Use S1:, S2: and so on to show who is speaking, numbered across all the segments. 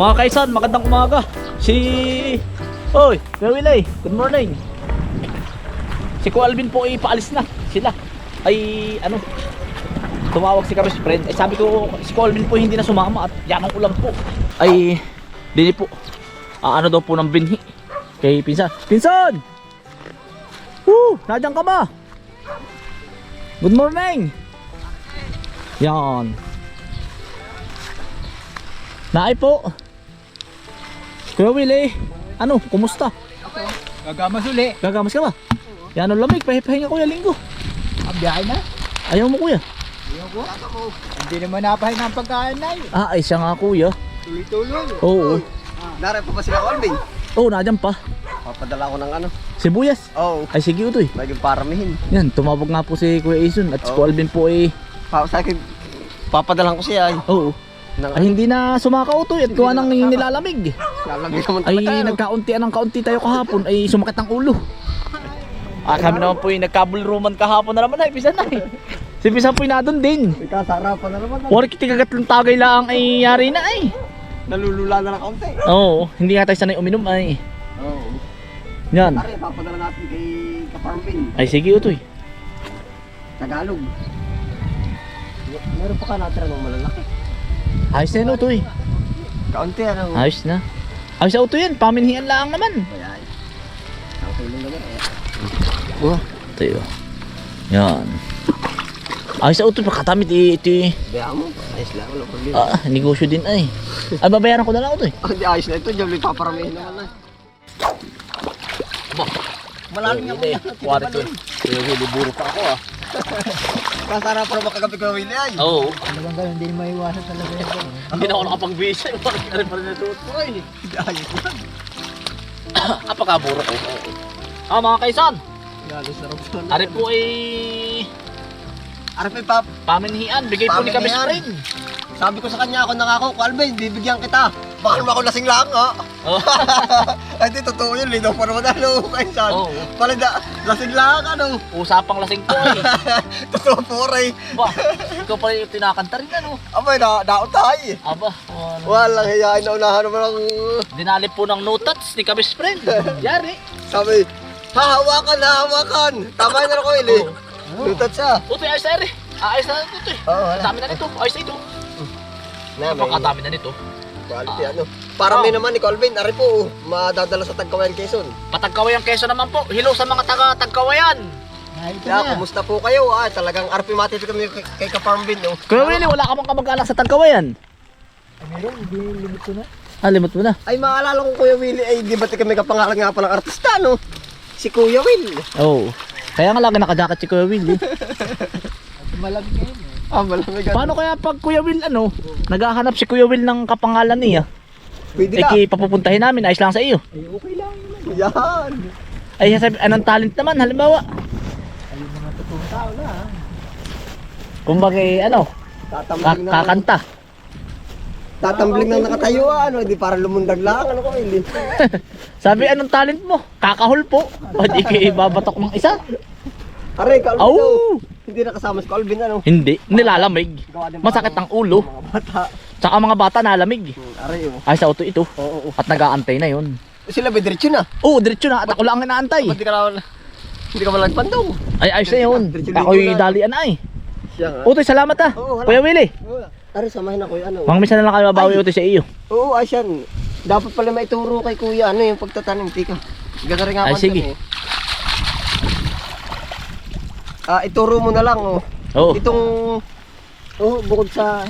S1: Mga kaisan, magandang umaga. Si... Oy, Willie, good morning. Si Kuya Alvin po ay paalis na. Sila. Ay, ano, tumawag si kami friend. Ay sabi ko, si Kuya Alvin po hindi na sumama at yamang ulam po. Ay, dili po. Ah, ano daw po ng binhi. Kay Pinsan. Pinsan! Woo! Nadyan ka ba? Good morning! Yan. Naay po. Kuya Willie, ano, kumusta?
S2: Gagamas uli.
S1: Gagamas ka ba? Yan ang lamig, pahipahinga kuya linggo.
S2: Ang biyahe na.
S1: Ayaw mo kuya?
S2: Ayaw ko. Hindi naman napahinga ang pagkain na yun.
S1: Ah, ay siya nga kuya.
S2: Tuloy-tuloy.
S1: Oo.
S3: Nare pa ba sila Colvin?
S1: Oo, oh, nadyan pa.
S3: Papadala ko ng ano.
S1: Sibuyas.
S3: Oo.
S1: Ay sige utoy.
S3: Naging paramihin.
S1: Yan, tumawag nga po si Kuya Ison at si. Kuya Alvin po ay...
S3: Pa sa akin, papadalan ko siya ay.
S1: Oo.
S3: Nang,
S1: Ay hindi na sumaka utoy at gawa nang nilalamig.
S3: lalagay naman
S1: Ay
S3: talaga. ano?
S1: nagkaunti ng kaunti tayo kahapon ay sumakit ang ulo. Ah, kami naman po yung nagkabulruman kahapon na naman ay pisan na eh. Si pisan po yung nadun din.
S3: Ikasarapan na naman.
S1: Wari kitigagat ng tagay lang ay yari na ay.
S3: Nalulula na ng kaunti.
S1: Oo, hindi nga tayo sanay uminom ay.
S3: Oo.
S1: Yan.
S3: Nare, papadala natin kay Kaparmbin.
S1: Ay sige utoy.
S3: Tagalog. Meron pa ka natira ng malalaki.
S1: Ayos na yun utoy.
S3: Kaunti ano.
S1: Ayos na. Ayos na utoy yan, paminhian lang naman.
S3: Ayan. Ang tulong naman. eh.
S1: Oh, tayo. Yan. Ayos na utoy, pakatamit eh, ito eh.
S3: Biya mo. Ayos lang. Wala problema.
S1: Ah, negosyo din ay. Ay, babayaran ko na lang utoy.
S3: Ah, di ayos na ito. Diyan may paparamihin naman na. Malalim nga po yan.
S1: Kuwari ko. Niliburo pa ako ah.
S3: Kasarapan na makagabi ko Willie ay.
S1: Oo.
S2: Talagang ganun, hindi maiwasan talaga yan.
S1: Hindi na ako nakapag-visa. Bakit na rin pa rin natutuloy?
S3: Di ayos lang.
S1: Apakaburo ko. Ah, mga kaisan.
S3: Lalo sarap sa
S1: Ari po ay
S3: Arap pap.
S1: paminhian. Bigay po ni kami spring.
S3: Sabi ko sa kanya ako nangako, Alvin, bibigyan kita. Baka naman ako lasing lang, ha?
S1: Oh.
S3: Ay, di, totoo yun, linaw pa naman, ano, kaisan.
S1: Oo.
S3: Pala da, lasing lang, ano.
S1: Usapang lasing po eh.
S3: Totoo po, Ray.
S1: Ba, ikaw pala yung tinakanta rin ano.
S3: Abay, na, nautay.
S1: Aba, ano.
S3: Walang hiyain na unahan naman ang,
S1: Dinali po ng no touch ni Kabis friend. Yari.
S3: sabi, hahawakan, hahawakan. Tama na ako, Ili. Lutat siya.
S1: Utoy, ayos na rin. Ah, ayos na ito eh.
S3: Oo,
S1: Ang dami na nito. Ayos na ito. Napakadami na nito.
S3: Quality, ano. Para may naman ni Colvin, ari po, madadala sa Tagkawayan, Quezon.
S1: Patagkawayan keso naman po. Hello sa mga taga Tagkawayan.
S2: Ah, ito
S3: Kaya,
S2: na.
S3: kumusta po kayo? Ah, talagang RP Mati kami kay, kay Kaparmbin, no?
S1: Kuya Willie, wala ka bang kamag-anak sa Tagkawayan?
S2: Meron, hindi limit ko na.
S1: Ah, limot mo na.
S3: Ay, maalala ko Kuya Willie, ay di ba kami kapangalan nga palang artista, no? Si Kuya Will.
S1: Oo. Kaya nga lagi nakajacket si Kuya Willie.
S2: At malamig ngayon eh.
S3: Ah, malamig.
S1: Paano kaya pag Kuya Will ano, naghahanap si Kuya Will ng kapangalan niya?
S3: Pwede
S1: Eh,
S3: ka.
S1: ki- papupuntahin namin, ayos lang sa iyo.
S2: Ay, okay lang yun.
S3: Yan.
S1: Ay, sabi, anong talent naman, halimbawa.
S2: Ay, yung mga totoong tao na. ah.
S1: Kumbaga, eh, ano, ka-
S3: Tatambling na.
S1: kakanta.
S3: Tatambling na nakatayo, ah, ano? Di para lumundag lang, ano ko, Willie?
S1: Sabi, anong talent mo? Kakahol po. O di kayo babatok ng isa?
S3: Aray, Calvin
S1: Au!
S3: Hindi nakasama si Calvin, ano?
S1: Hindi, nilalamig. Masakit ang ulo.
S3: Mga bata.
S1: Tsaka mga bata nalamig.
S3: Hmm, Aray, oh.
S1: Ay, sa auto ito.
S3: Oo, oo.
S1: At nag-aantay na yun.
S3: Sila ba diretso na?
S1: Oo, diretso na. At ako lang ang inaantay.
S3: Ba't di ka na, hindi ka malang pandong?
S1: Ay, ayos na yun.
S3: Na,
S1: Ako'y
S3: diretso na.
S1: dalian ay.
S3: Siya nga.
S1: Utoy, salamat ah.
S3: Oo.
S1: Kuya Willie.
S3: Aray, samahin ako yung ano.
S1: Mang misa na lang kayo mabawi utoy sa iyo.
S3: Oo, ay siyan. Dapat pala maituro kay kuya ano yung pagtatanim, tika. Ganda rin nga
S1: Ay,
S3: ako
S1: sige.
S3: eh. Ah, ituro mo na lang, oh.
S1: Oo.
S3: Itong, oh, bukod sa,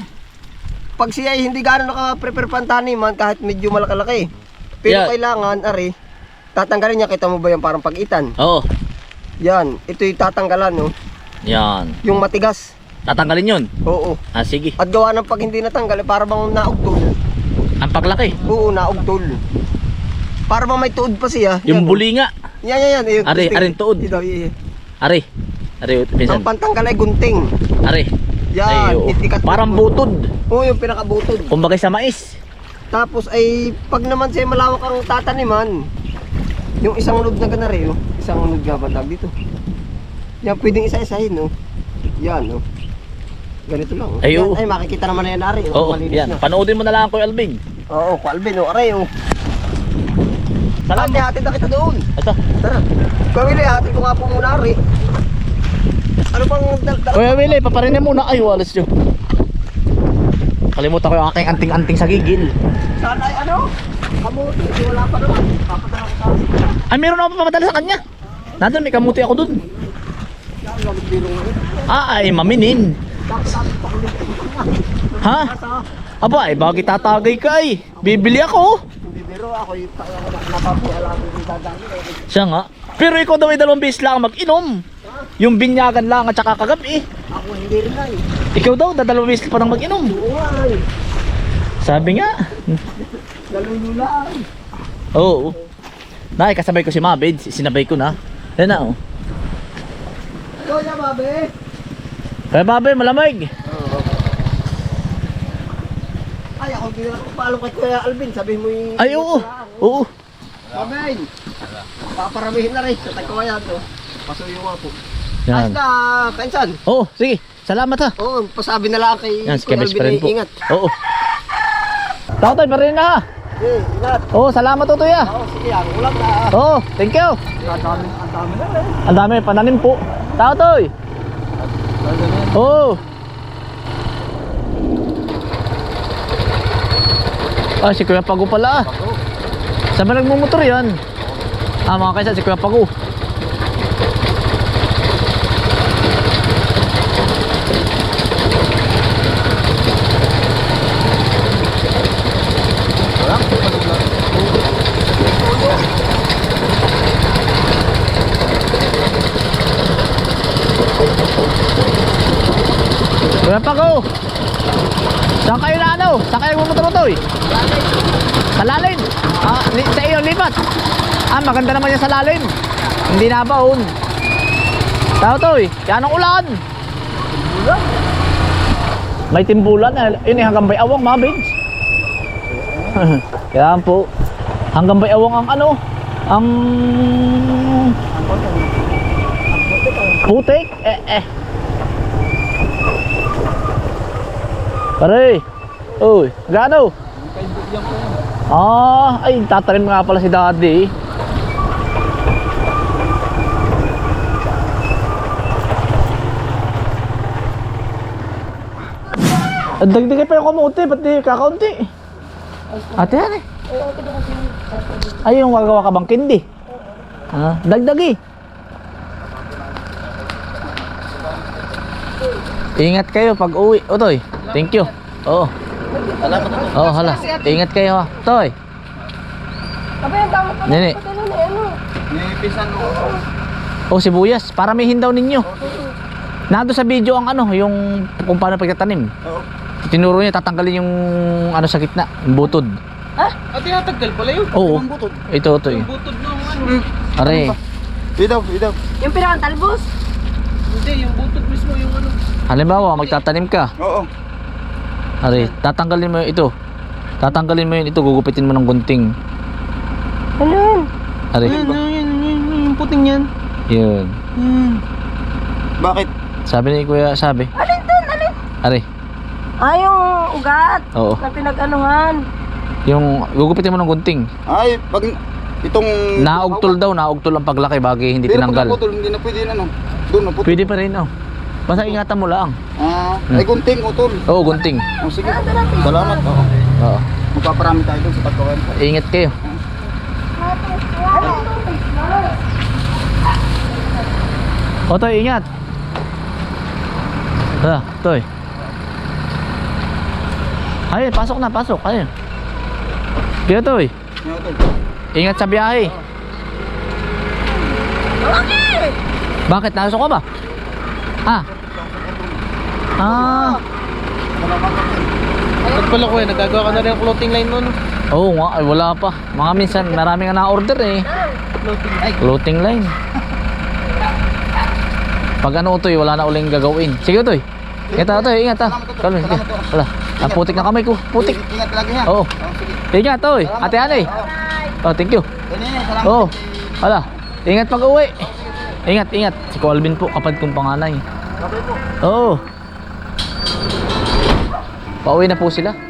S3: pag siya ay hindi gano'n naka-prepare pantaniman kahit medyo malaki-laki. Pero
S1: Yeah.
S3: kailangan, ari, tatanggalin niya, kita mo ba yung parang pag-itan?
S1: Oo.
S3: Yan, ito yung tatanggalan, oh.
S1: Yan.
S3: Yung matigas.
S1: Tatanggalin yun.
S3: Oo.
S1: Ah, sige.
S3: At gawa ng pag hindi natanggal, eh, para bang naugtol.
S1: Ang paglaki.
S3: Oo, naugtol. Para bang may tuod pa siya.
S1: Yung
S3: Yan, oh.
S1: buli nga.
S3: Yan, yan, yan. Yung
S1: Ari,
S3: gunting.
S1: aring tuod.
S3: Ito, iya.
S1: Are. Are,
S3: Ang
S1: pinsan.
S3: pantanggal ay gunting.
S1: Are.
S3: Yan,
S1: Ay,
S3: itikat-
S1: Parang butod.
S3: Oo, yung pinakabutod.
S1: Kumbaga sa mais.
S3: Tapos ay, pag naman siya malawak ang tataniman, yung isang unod na ganari, oh. Isang unod nga ba dito? Yan, pwedeng isa-isahin, no? Yan, no? Ganito lang. oh.
S1: Ay,
S3: Yan, ay, makikita naman na yan, Ari. oh.
S1: Oo,
S3: Malinis
S1: yan.
S3: na.
S1: Panoodin mo na lang Kuya Alvin.
S3: Oo, Calvin, o, aray, o. Salamat, hatid na kita doon.
S1: Ito.
S3: Tara. Kawili, hatid ko nga po muna, Ari. Ano bang dal dal
S1: Kuya Willie, paparinig muna. Ay, walas nyo. Kalimutan ko yung aking anting-anting sa gigil.
S3: Sana ay ano? Kamuti, wala pa naman. Papadala ko sa akin.
S1: Ay, meron ako papadala sa kanya. Nandun, may kamuti ako dun. Ah, ay, maminin. Ha? Aba, ay, bakit tatagay ka ay? Bibili ako.
S3: Hindi biro ako yung napapuhala ko yung dadami.
S1: Siya nga. Pero ikaw daw ay dalawang beses lang mag-inom. Yung binyagan lang at saka kagabi.
S3: Ako hindi rin ay.
S1: Ikaw daw, dadalawang beses pa nang mag-inom.
S3: Oo ay.
S1: Sabi nga.
S3: Nalululaan.
S1: Oo. Nay, kasabay ko si Mabed. Sinabay ko na. Yan na, oh.
S3: Ikaw na, babe.
S1: Kaya Mabed, malamig.
S3: Ay, ako ginala ko palo kay Kuya Alvin. Sabihin mo yung...
S1: Ay, oo. Oo.
S3: Babe. Paparamihin na rin sa tagkawayan to. Pasuyo nga po.
S1: Yan.
S3: Ayos ka, kainsan.
S1: Oo, sige. Salamat ha.
S3: Oo, pasabi na lang kay
S1: Yan, si
S3: Alvin
S1: pa rin
S3: na
S1: po.
S3: ingat.
S1: Oo. Tatay, pa rin na ha.
S3: Eh, ingat.
S1: Oo, salamat to ya.
S3: Oo, sige, ang ulam na.
S1: Oo, thank you.
S3: Ang dami, ang dami na eh.
S1: Ang dami, pananim po. Tatay. Oo. Ah, si Kuya Pago pala ah. Saan ba nagmumotor yan? Ah, mga kaysa, si Kuya Pago. Kuya Pago! Saan kayo na ano? Saan kayo nagmumotor-motor? Sa lalim. Ah, li- sa iyo lipat. Ah, maganda naman yan sa lalim. Hindi na baon. Tao to eh. Yan ang ulan. May timbulan. eh. Yun eh, hanggang bay awang mga babes. Yan po. Hanggang bay awang ang ano? Ang... Putik? Eh, eh. Pare. Uy, gaano? Ah, ay tatanim nga pala si Daddy. Ang dagdagan pa yung kamuti, ba't di kakaunti? Ate yan eh. Ay, yung gagawa ka bang kindi? Ha? Dagdagi. Ingat kayo pag uwi. O, Toy. Thank you. Oo. Oo, hala. Ingat kayo ha. Toy. Nene. Oh, sibuyas. Para may hindaw ninyo. Nado sa video ang ano, yung kung paano pagtatanim.
S3: Oo.
S1: Tinuro niya tatanggalin yung ano sa gitna, yung butod.
S2: At tinataggal pala yun.
S1: Oo.
S3: Ang butod.
S1: Ito, ito eh.
S2: Butod ng ano.
S1: Are.
S3: Idaw, idaw.
S4: Yung pinakang talbos?
S2: Hindi, yung butod mismo yung ano.
S1: Halimbawa, magtatanim ka.
S3: Oo.
S1: Are, tatanggalin mo yung ito. Tatanggalin mo yun ito, gugupitin mo ng gunting.
S4: Ano yun?
S1: Are.
S2: Yan, yan, yan, yan, yung puting yan.
S1: Yun.
S2: Hmm.
S3: Bakit?
S1: Sabi ni Kuya, sabi.
S4: Alin dun? Alin?
S1: Are.
S4: Ah, yung ugat
S1: Oo.
S4: na pinag-anuhan.
S1: Yung gugupitin mo ng gunting.
S3: Ay, pag itong...
S1: Naugtol daw, naugtol ang paglaki bagay hindi
S3: Pero pag
S1: tinanggal.
S3: naputol, hindi na pwede na no. Doon naputol.
S1: Pwede pa rin, oh. Basta ingatan mo lang.
S3: Ah, ay gunting, utol.
S1: Oo, gunting.
S3: Oh, sige. Salamat. Oo.
S1: Oo.
S3: Magpaparami tayo sa pagkawan.
S1: Ingat kayo. O, Toy, ingat. Ah, Toy. Ay, pasok na, pasok. Ayun. Kaya, Toy. Ingat sa biyahe.
S4: Bakit?
S1: Bakit? Nasok ka ba? Ah. Ah.
S2: Ba't pala ko eh, nagagawa ka na rin ang clothing line no?
S1: Oo nga, ay wala pa. Mga minsan, marami nga na-order eh.
S2: Clothing line.
S1: Pag ano to, wala na uling gagawin. Sige to, ingat na to, ingat ha. Kalma, sige. Wala. Ang putik na kamay ko, putik.
S3: Ingat lagi ha.
S1: Oo.
S3: Oh.
S1: Ingat to, ate Anay. Oh, thank you.
S3: Yan, yan, salamat.
S1: Oh, wala. Ingat pag uwi. Ingat, ingat. Colvin po, kapag kong panganay.
S3: Sabay po.
S1: Oo. Pauwi na po sila.